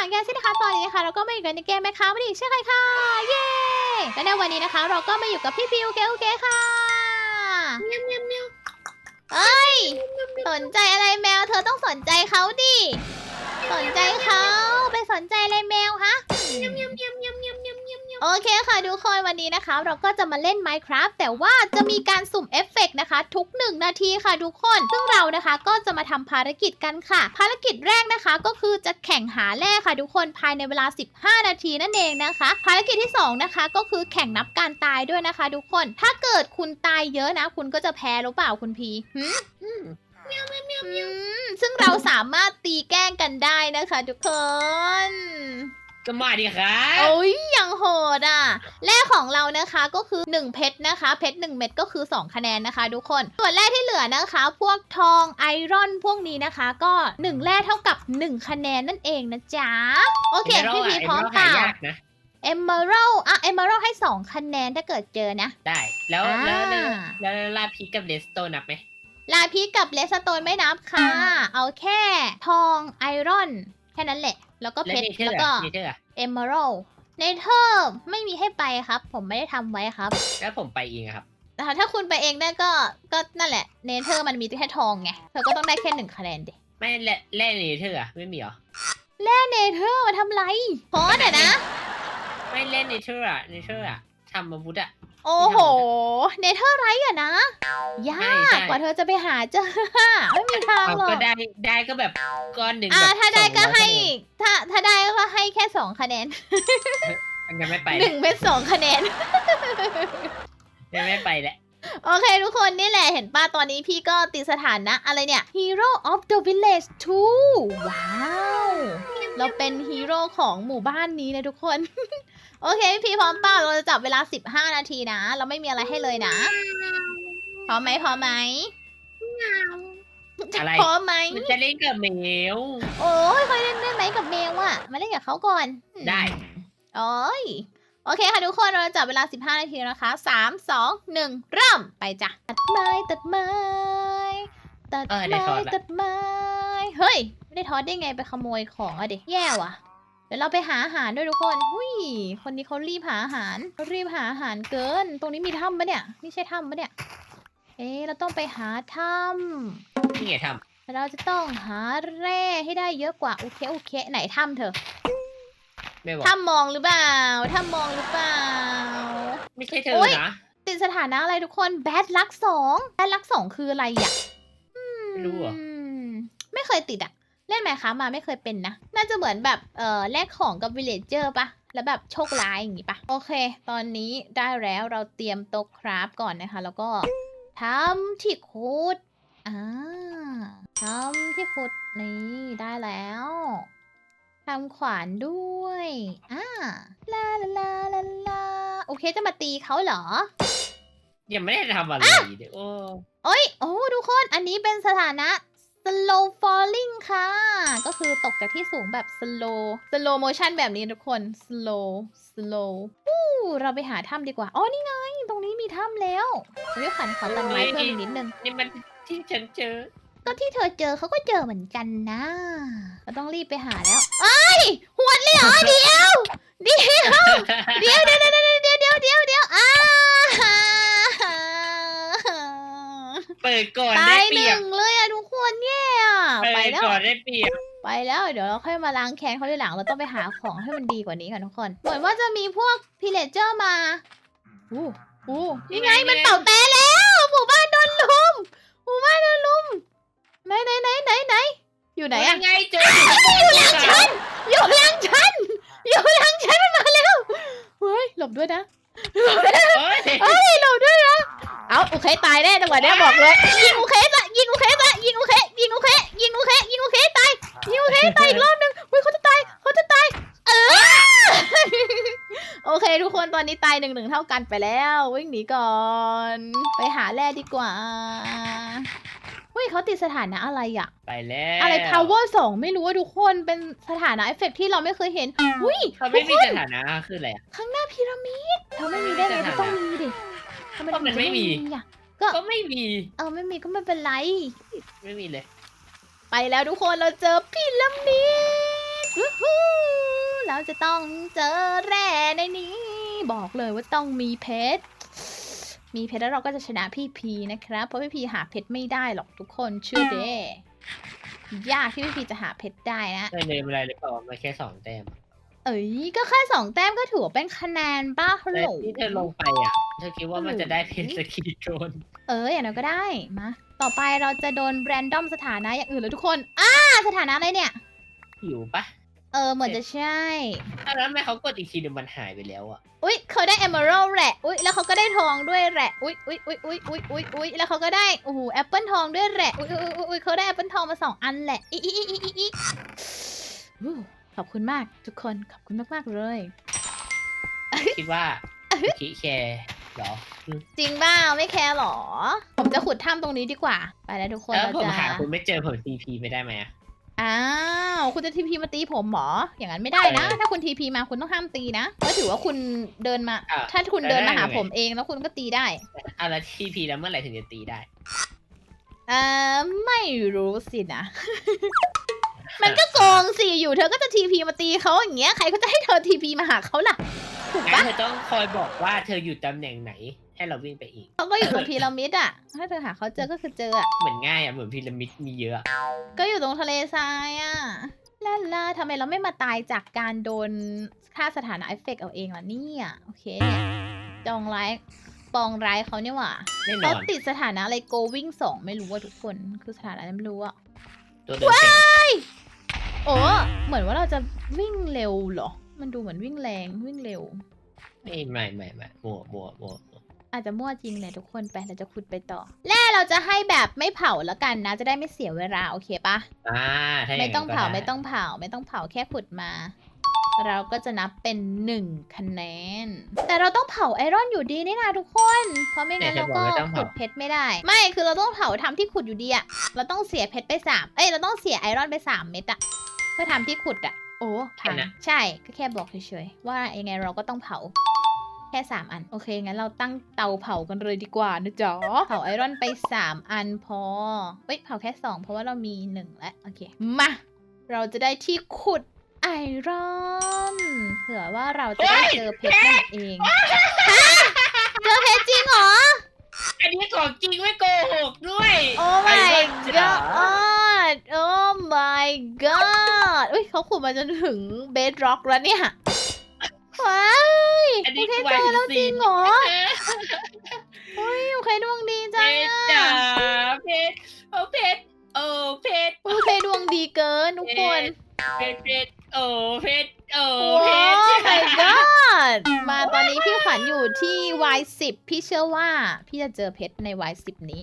างแกสินะคะตอนนี้นะคะเราก็มาอยู่กันในเกมแมคคาไม่ได้อีกเช่นเคยค่ะเย้และในวันนี้นะคะ เราก็มาอยู่กับพี่พิวเกลเกค่ะเมียวเมียวเมียวเอ้ยสนใจอะไรแมว เธอต้องสนใจเขาดิสนใจเขาไปสนใจอะไรแมวฮะเมียวเมียวเมียว โอเคค่ะทุกคนวันนี้นะคะ เราก็จะมาเล่น Minecraft แต่ว่าจะมีการสุ่มเอฟเฟกต์นะคะ ทุก 1 นาทีค่ะทุกคน ซึ่งเรานะคะก็จะมาทำภารกิจกันค่ะ ภารกิจแรกนะคะ ก็คือจะแข่งหาแร่ค่ะทุกคนภายในเวลา 15 นาทีนั่นเองนะคะ ภารกิจที่สองนะคะ ก็คือแข่งนับการตายด้วยนะคะ ทุกคน ถ้าเกิดคุณตายเยอะนะ คุณก็จะแพ้หรือเปล่าคุณพีซึ่งเราสามารถตีแกล้งกันได้นะคะ ทุกคน ก็มาดิครับโอ้ยอย่างโหดอะ แร่ของเรานะคะก็คือ 1 เพชรนะคะ เพชร1เม็ดก็คือ 2 คะแนนนะคะทุกคน ส่วนแร่ที่เหลือนะคะ พวกทองไอรอนพวกนี้นะคะ ก็ 1 แร่เท่ากับ 1 คะแนนนั่นเองนะจ๊ะ โอเคพี่พีพร้อมเปล่าหายากนะเอมเมอรัลอะเอมเมอรัลให้ 2 คะแนนถ้าเกิดเจอนะ ได้ แล้วแล้วแล้วอ่าแล้วลาพีกับเลสโตนับไหมลาพีกับเลสโตนไม่นับค่ะ เอาแค่ทองไอรอนแค่นั้นแหละ แล้วก็แล้วเพชเนรเธอแล้วร์ก็อะเนเธอร์อะเอมเมอรัลในเทอร์ไม่มีให้ไปครับ ผมไม่ได้ทำไว้ครับแล้วผมไปเองอะครับแต่ถ้าคุณไปเองได้ก็ก็นั่นแหละเนเธอร์มันมีแค่ทองไงเธอก็ต้องได้แค่หนึ่งคะแนนดิไม่แล่แล่เนเธอร์อะไม่มีเหรอแค่เนเธอร์มาทำไรพอเดี๋ยวนะ ไม่เล่นเนเธอร์อะเนเธอร์อะทำอาวุธอะ โอ้โห เนเธอร์ไรอะนะ ยาใช่กใช่กว่าเธอจะไปหาเจอ ไม่มีทางเอาหรอกก็ได้ได้ก็แบบก้อนหนึ่งอ่าแบบถ้าได้ก็200ให้คะแนนถ้าถ้าได้ก็ให้แค่สองคะแนนงั้นไม่ไปหแล้นึ่วงเป็นสองคะแนน งั้นไม่ไปแล้วโอเคทุกคนนี่แหละเห็นป้าตอนนี้พี่ก็ติดสถานะอะไรเนี่ย Hero of the Village 2 ว้าว เราเป็นฮีโร่ของหมู่บ้านนี้นะทุกคน โอเค พี่พร้อมเปล่าเราจะจับเวลา 15 นาทีนะ เราไม่มีอะไรให้เลยนะ พร้อมไหมพร้อมไหมอะไร พร้อมไหมมันจะเล่นกับแมว โอ้ยเคยเล่นได้ไหมกับแมวอะมาเล่นกับเขาก่อนได้ โอ้ยโอเคค่ะทุกคน เราจะจับเวลา 15 นาทีนะคะ 3 2 1 เริ่มไปจ้ะ ตัดไม้ ตัดไม้ ตัดเออได้ไม้ทอดละตัดไม้ เฮ้ย ไม่ได้ทอดได้ไงไปขโมยของอะเด็กแย่ว่ะ เดี๋ยวเราไปหาอาหารด้วยทุกคนหุยคนนี้เขารีบหาอาหารเขารีบหาอาหารเกิน ตรงนี้มีถ้ำปะเนี่ยนี่ใช่ถ้ำปะเนี่ย เอ๊ะเราต้องไปหาถ้ำนี่ไงทเราจะต้องหาแร่ให้ได้เยอะกว่าโอเคโอเค ไหนถ้ำเธอำไม่บอกถ้ำมองหรือเปล่าถ้ำมองหรือเปล่า ไม่ใช่เธโอ๊อยนะติดสถานะอะไรทุกคนแบดลักสองแบดลักสองคืออะไรอะไม่รู้เหรออืมไม่เคยติดอะ เล่นไหมคะมาไม่เคยเป็นนะ น่าจะเหมือนแบบเอ่อแลกของกับวิลเลจเจอร์ปะแล้วแบบโชคร้ายอย่างงี้ปะโอเค ตอนนี้ได้แล้วเราเตรียมโต๊ะคราฟก่อนนะคะ แล้วก็ทำที่ขุดอ่าทำที่ขุดนี่ได้แล้วทำขวานด้วยอ่าลาลาลาลาลาโอเคจะมาตีเขาเหรอยังไม่ได้ทำอะไรเลยโอ้โอ้ยโอ้ทุกคนอันนี้เป็นสถานะ slow falling ค่ะ ก็คือตกจากที่สูงแบบ slow slow motion แบบนี้ทุกคน slow slow อู้เราไปหาถ้ำดีกว่า อ๋อ นี่ไง ตรงนี้มีถ้ำแล้วเฮ้ยขันขอตัดไม้เพิ่มอีกนิดนึง นี่มันที่ฉันเจอ ก็ที่เธอเจอเขาก็เจอเหมือนกันนะเราต้องรีบไปหาแล้วไอ้ยหวดเลยเหรอเดี๋ยวเดี๋ยวเดี๋ยวเดี๋ยวเดี๋ยวเดี๋ยวเดี๋ยวเดี๋ยวเดี๋ยวอ้าเปิดก่อนตาได้ยเปหรียบนึ่งเลยอะทุก คนแย่อะเปิไปดแล้วก่อนได้เปรียบไปแล้วเดี๋ยวเราค่อยมาล้างแค้นเขาทีหลังเราต้องไปหาของให้มันดีกว่านี้ค่ะทุกคนเหมือนว่าจะมีพวกพิเลเจอร์มาอู้อู้นี่ไงมันเต่าแต่แล้วหมู่บ้านโดนลุมหมู่บ้านโดนลุมไหนไหนไหนไหนไหนอยู่ไหนอะไงเจออยู่หลังฉัน อยู่หลังฉัน อยู่หลังฉันมันมาแล้ว เฮ้ย หลบด้วยนะเอ้ยเอ้ย หลบด้วยนะ เอาโอเคตายแน่จังหวะเนี้ยบอกเลยยิงโอเค ตายยิงโอเคตายอีกรอบนึงเฮ้ยเขาจะตายเขาจะตาย เออ โอเค ทุกคนตอนนี้ตายหนึ่งหนึ่งเท่ากันไปแล้ว วิ่งหนีก่อน ไปหาแร่ดีกว่าเฮ้ยเขาติดสถานะอะไรอะไปแล้วอะไร power สองไม่รู้ว่าทุกคนเป็นสถานะเอฟเฟกที่เราไม่เคยเห็นอุ้ยเขาไม่มีสถานะคืออะไรอะข้างหน้าพีระมิดเธอไม่มีได้ไงสเธอถานะต้องมีดิทำก็มันถึงจะไม่มีอะก็ไม่มี เออไม่มีก็ไม่เป็นไร ไม่มีเลย ไปแล้วทุกคนเราเจอพีระมิดวู้ฮู้จะต้องเจอแร่ในนี้ บอกเลยว่าต้องมีเพชร มีเพชรแล้วเราก็จะชนะพี่พีนะครับ เพราะพี่พีหาเพชรไม่ได้หรอกทุกคนเชื่อเด้ยากที่พี่พีจะหาเพชรได้นะไม่เลยอะไรหรือเปล่ามันแค่สองแต้ม เอ้ยก็แค่สองแต้มก็ถือว่าเป็นคะแนนป้าฮัลแต่โหลที่เธอลงไปอะ เธอคิดว่ามันจะได้เพชรสกีโดรนเอออย่างนั้นก็ได้มา ต่อไปเราจะโดนแรนดอมสถานะอย่างอื่นแล้วทุกคน อ้า สถานะอะไรเนี่ย หิวปะเออ เหมือนจะใช่ อ้าวแล้วทำไมเขากดอีกทีเดี๋ยวมันหายไปแล้วอะ อุ๊ย เขาได้ Emerald แหละ อุ๊ย แล้วเขาก็ได้ทองด้วยแหละ อุ๊ย อุ๊ย อุ๊ย อุ๊ย อุ๊ย อุ๊ย อุ๊ย แล้วเขาก็ได้ โอ้โห แอปเปิลทองด้วยแหละ อุ๊ย อุ๊ย อุ๊ยอุ๊ยเขาได้แอปเปิลทองมาสองอันแหละอีอีอีอีอีอีอู้ขอบคุณมากทุกคน ขอบคุณมากๆเลย คิดว่าคิแคร์ เหรอจริงเปล่าไม่แคร์หรอ ผมจะขุดถ้ำตรงนี้ดีกว่า ไปแล้วทุกคนแล้วเราผมจะหาคุณไม่เจอผมซีพีไม่ได้ไหมอะอ้าวคุณจะทีพีมาตีผมเหรออย่างนั้นไม่ได้นะเออถ้าคุณทีพีมาคุณต้องห้ามตีนะเพราะถือว่าคุณเดินมาอะถ้าคุณเดินมาหาได้ไงผมเองแล้วคุณก็ตีได้อะแล้วซีพีแล้วเมื่อไหร่ถึงจะตีได้ เอ่อไม่รู้สินะ มันก็โกงสิอยู่เธอก็จะทีพีมาตีเขาอย่างเงี้ยใครก็จะให้เธอทีพีมาหาเขาล่ะ ถูกงั้นปะเธอต้องคอยบอกว่าเธออยู่ตำแหน่งไหน ให้เราวิ่งไปอีก เขาก็อยู่ตรงพีระมิดอะ ถ้าเธอหาเขาเจอก็คือเจออะ เหมือนง่ายอะ เหมือนพีระมิดมีเยอะก็อยู่ตรงทะเลทรายอะลาลาทำไมเราไม่มาตายจากการโดนค่าสถานะเอฟเฟกต์เอาเองล่ะเนี่ย โอเค จองร้าย ปองร้ายเขาเนี่ยหว่าแน่นเขาอน ติดสถานะอะไรโกวิ่งสองไม่รู้ว่าทุกคน คือสถานะอะไรไม่รู้อะตัวเดินเก่งโอ้ เหมือนว่าเราจะวิ่งเร็วเหรอ มันดูเหมือนวิ่งแรงวิ่งเร็ว ไม่ไม่ไม่ไม่มัวมัวมัวมัวอาจจะมั่วจริงเลยทุกคนไปเราจะขุดไปต่อแร่เราจะให้แบบไม่เผาแล้วกันนะ จะได้ไม่เสียเวลาโอเคปะอ่าถ้าย่ไม่นั้นต้องเผาก็ด้ไม่ต้องเผาไม่ต้องเผาแค่ขุดมา เราก็จะนับเป็นหนึ่งคะแนน แต่เราต้องเผาไอรอนอยู่ดีนี่นะทุกคน เพราะไม่งั้นเราก็ขุดเพชรไม่ได้ ไม่คือเราต้องเผาทำที่ขุดอยู่ดีอะเราต้องเสียเพชรไปสามเอ้ยเราต้องเสียไอรอนไปสามเม็ดอะเพื่อทำที่ขุดอะ โอ้พังใช่ก็แค่บอกเฉยๆว่ายังไงเราก็ต้องเผา แค่สามอัน โอเค งั้นเราตั้งเตาเผากันเลยดีกว่านะจ๊ะเผาไอรอนไปสามอันพอเฮ้ยเผาแค่สองเพราะว่าเรามีหนึ่งแล้วโอเคมา เราจะได้ที่ขุดไอรอนเผื่อว่าเราจะได้เจอเพชรนั่นเองฮะเจอเพชรจริงเหรอ อันนี้ของจริงไม่โกหกด้วย โอ้ไอ my รอนจ๋า god โอ้ my god อุ้ยเขาขุดมาจนถึงเบดร็อกแล้วเนี่ยว้ายอันโอนี้เคคือเจอแล้วจริงเหรอเออเฮ้ยโอเคดวงดีเพจังชรอะจ๋าเพชรโอ้เพชรโอ้เพชรโอเคดวงดีเกินทุกคนเพชรเพชรโอ้เพชรโอ้โอ้เพชร my god มาตอนนี้พี่ขวัญอยู่ที่ Y10 พี่เชื่อว่า พี่จะเจอเพชรใน Y10 นี้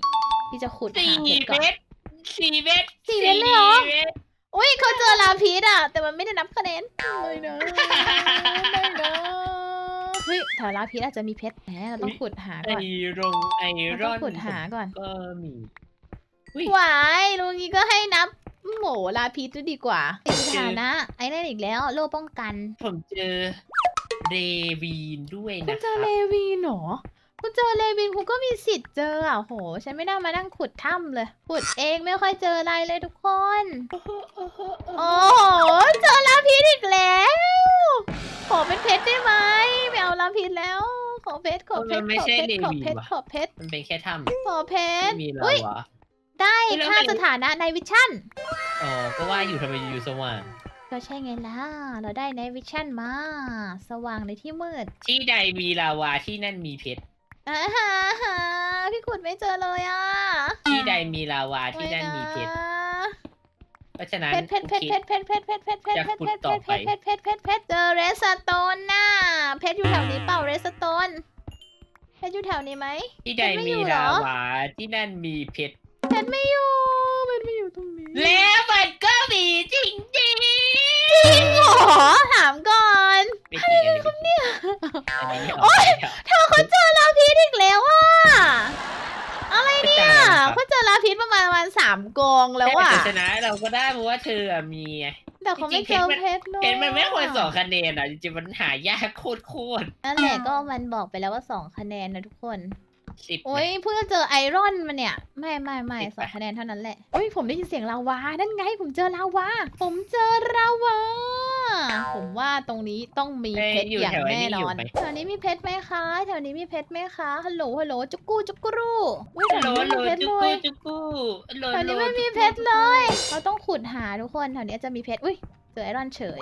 พี่จะขุดหาสี่เพชรเพก่อนชรสี่เพชรสี่เพชรเลยเหรอสี่พชร อุ้ยเขาเจอลาพีดอะแต่มันไม่ได้นับคะแนนไม่นะไม่นะเฮ้ยแถวลาพีดอาจจะมีเพชรแหมเราต้องขุดหาไอก่อนรงไอเรารต้อองนขุดหาก่อนก็มี อุ๊ย หวายลุงนี้ก็ให้นับโหมลาพีดดีกว่าเป็นสถานะ ไอ้นั่นอีกแล้ว โล่ป้องกันผมเจอเรวีนด้วยคุณนะเจคอรับเลวีนเหรอ คุณเจอเลวินคุณก็มีสิทธิ์เจออะโห ฉันไม่ได้มานั่งขุดถ้ำเลย ขุดเองไม่ค่อยเจออะไรเลยทุกคน โอ้โห เจอลาพิษอีกแล้ว ขอเป็นเพชรได้ไหมไม่เอาลาพิษแล้ว ขอเพชรขอเพชรมันไม่ขอใช่เพชรเลขอวีนเพชรวะขอเพชรมันเป็นแค่ถ้ขอเพำชไม่รมีลาอุ้ยวะได้เฮ้ยแล้วค่ามันสถานะในวิชั่น อ๋อ ก็ว่าอยู่ทำไมอยู่สว่างก็ใช่ไงล่ะ เราได้ในวิชั่นมา สว่างในที่มืด ที่ใดมีลาวาที่นั่นมีเพชร อ่าฮะฮะพี่ขุดไม่เจอเลยอะที่ใดมีลาวาที่นั่นมีเพชร เพราะฉะนั้นเพชรเพชรเพชรเพชรเพชรเพชรเพชรเพชรเพชรเพชรเพชรเพชรเพชรเพชรเพชรเพชรเพชรเพชรเจอเรสโตนน่ะเพชรอยู่แถวนี้เปล่าเรสโตนเพชรอยู่แถวนี้ไหมที่ใดเพชรไม่มีอยู่เหรอลาวาที่นั่นมีเพชรเพชรไม่อยู่ ชนะเราก็ได้เพราะว่าเธออะมีไง แต่เขาไม่เจอเพชรเลยเพชรมันไม่ควรสองคะแนนอะจริงๆมันหายากโคตรโคตรนั่นแหละก็มันบอกไปแล้วว่าสองคะแนนนะทุกคนสิบโอ้ยเพิ่งจะเจอไอรอนมาเนี่ย ไม่ไม่ไม่ติดสไปองคะแนนเท่านั้นแหละโอ้ยผมได้ยินเสียงลาวานั่นไงผมเจอลาวาผมเจอลาวาโห ผมว่าตรงนี้ต้องมีเอ้ยเพชรอยู่อย่างแถวไอ้แน่นี่นอยู่อนไหมแถวนี้มีเพชรไหมคะ แถวนี้มีเพชรไหมคะ ฮัลโหล ฮัลโหล จุกกู้จุกกรูอุ้ยแถโหลวนี้โหลไม่มีเพชรจุเลกูยจุกูโหลแถวโหลนี้ไม่มีจุกูเพชรเลย เราต้องขุดหาทุกคน แถวนี้จะมีเพชร อุ้ยเจอไอรอนเฉย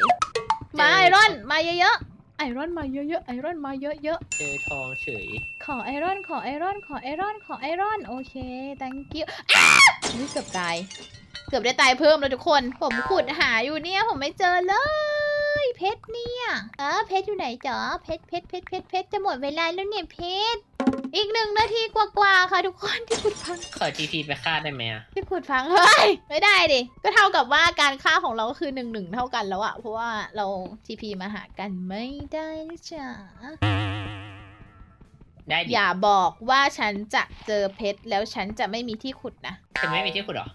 มาไอรอน มาเยอะๆ ไอรอนมาเยอะๆ ไอรอนมาเยอะเจอทองเฉยๆขอไอรอน ขอไอรอน ขอไอรอน ขอไอรอน โอเค thank you อ้าอุ๊ยเกือบตาย เกือบได้ตายเพิ่มแล้วทุกคน ผมขุดหาอยู่เนี่ย ผมไม่เจอเลย เพชรเนี่ยเออเพชรอยู่ไหนจ๊ะเพชรเพชรเพชรเพชรเพชรจะหมดเวลาแล้วเนี่ยเพชรอีกหนึ่งนาทีกว่าๆค่ะทุกคนที่ขุดพังขอ GP ไปฆ่าได้ไหมอะที่ขุดพังเฮ้ยไม่ได้ดิก็เท่ากับว่าการฆ่าของเราก็คือหนึ่งหนึ่งเท่ากันแล้วอะเพราะว่าเรา TP มาหากันไม่ได้นะจ๊ะได้ดิอย่าบอกว่าฉันจะเจอเพชรแล้วฉันจะไม่มีที่ขุดนะจะไม่มีที่ขุดเหรอ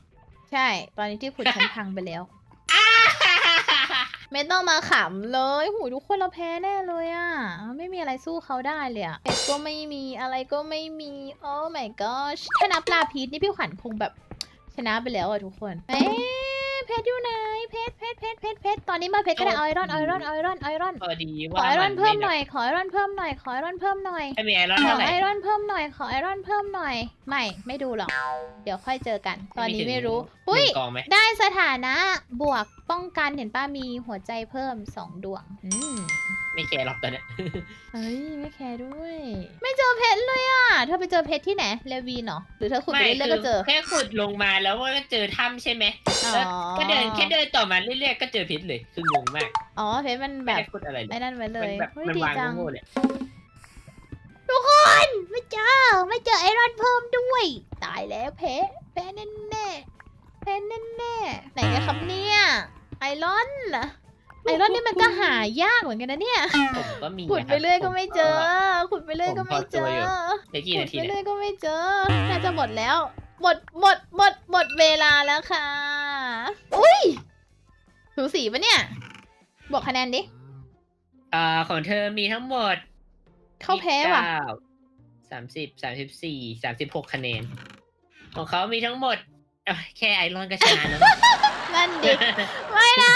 ใช่ ตอนนี้ที่ขุดฉันพังไปแล้ว ไม่ต้องมาขำเลย หูทุกคนเราแพ้แน่เลยอะไม่มีอะไรสู้เขาได้เลยอะเพชรก็ไม่มีอะไรก็ไม่มี โอ้ my gosh ถ้านับลาพีชนี่พี่ขวัญคงแบบชนะไปแล้วอะทุกคนเอ๊ เพชรอยู่ไหน เพชรเพชรเพชรเพชรเพชรตอนนี้มาเพชรก็ได้ไอรอนไอรอนไอรอนไอรอน พอดีขว่าอไอรอนเพิ่มหไน่อย ขอไอรอนเพิ่มหน่อย ขอไอรอนเพิ่มหน่อย ไม่มีไอรอนขอเท่าไหร่ ไอรอนเพิ่มหน่อย ขอไอรอนเพิ่มหน่อย ไม่ ไม่ดูหรอก เดี๋ยวค่อยเจอกัน ตอนนี้ไม่รู้หนึ่อุ้ยงกองไหมได้สถานะบวกป้องกันเห็นป้ามีหัวใจเพิ่มสองดวง อืม ไม่แคร์หรอกตอนเนี้ยเฮ้ยไม่แคร์ด้วย ไม่เจอเพชรเลยอะเธอไปเจอเพชรที่ไหนเลวีนเหรอหรือเธอขุดไปไม่เรื่อยๆก็เจอ แค่ขุดลงมาแล้วก็เจอถ้ำใช่ไหมอ๋อแล้วก็เดินแค่เดินต่อมาเรื่อยๆก็เจอพิษเลย คืองงมากอ๋อเพชรมันแบไม่บได้ขุดอะไรเลไอ้ยนั่นไว้เลมันยแบบเฮ้ยมันดีวางจัง โง่ๆเลยทุกคนไม่เจอไม่เจอไอรอนเพิ่มด้วย ตายแล้วเพชรแพ้แน่แน่ๆแพ้แน่แน่ๆไหนกันครับเนี่ยไอรอนน่ะ ไอรอนนี่มันก็หายากเหมือนกันนะเนี่ย ผมก็มีขุดไปเรื่อยก็ไม่เจอ ขุดไปเรื่อยก็ไม่เจอ เดี๋ยวกี่ขุดนาทีไปเนี่ยเรื่อยก็ไม่เจอ น่าจะหมดแล้ว หมด หมด หมด หมดเวลาแล้วค่ะ อุ้ยถูสีปะเนี่ย บอกคะแนนดิ อ่าของเธอมีทั้งหมดเข้าแพ้ว่ะ สามสิบสามสิบสี่สามสิบหกคะแนน ของเขามีทั้งหมดเอ้ยแค่ไอรอนก็ชนะแล้ว นั่นดิ ไม่นะ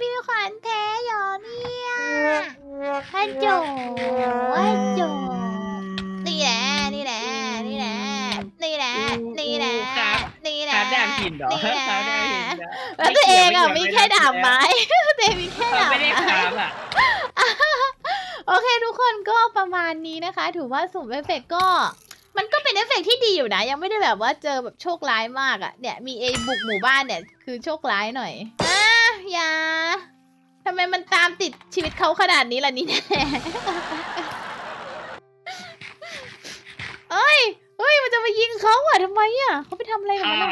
พี่ขวัญแพ้เหรอเนี่ย ฮันโจฮันโจนี่แหละ นี่แหละ นี่แหละ นี่แหละ นี่แหละครับนี่แหละครับดาบหินเหรอนี่คแหละรับดาบหินเหรอแล้วตัวเองอะมีไแค่ดาบไม้ตัวเองมีแค่เขาดาบไม่ได้ไม้ครับอะโอเคทุกคนก็ประมาณนี้นะคะ ถือว่าสุ่มเอฟเฟกต์ก็ มันก็เป็นเอฟเฟกต์ที่ดีอยู่นะ ยังไม่ได้แบบว่าเจอแบบโชคร้ายมากอะ่ะเนี่ยมีไอ้บุกหมู่บ้านเนี่ย คือโชคร้ายหน่อยอะอย่า ทำไมมันตามติดชีวิตเขาขนาดนี้ล่ะนี่แน่เอ้ยเอ้ย มันจะมายิงเขาอะทำไมอะเขาไปทำอะไรกับมันอะ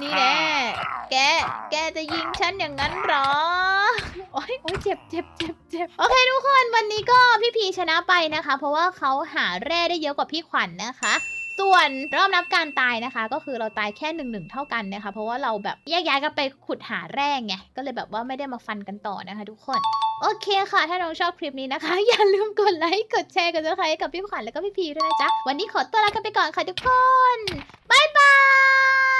นี่แน่แก แกจะยิงฉันอย่างนั้นเหรอ โอ๊ยโอ๊ยเจ็บเจ็บเจ็บเจ็บโอเคทุกคน วันนี้ก็พี่พีชนะไปนะคะ เพราะว่าเขาหาแร่ได้เยอะกว่าพี่ขวัญนะคะ ส่วนรอบนับการตายนะคะ ก็คือเราตายแค่หนึ่งหนึ่งเท่ากันนะคะ เพราะว่าเราแบบแยกย้ายกันไปขุดหาแร่ไงก็เลยแบบว่าไม่ได้มาฟันกันต่อนะคะ ทุกคน โอเคค่ะ ถ้าน้องชอบคลิปนี้นะคะ อย่าลืมกดไลค์กดแชร์กดซับสไครต์กับพี่ขวัญแล้วก็พี่พีด้วยนะจ๊ะวันนี้ขอตัวลากันไปก่อนค่ะทุกคนบายบาย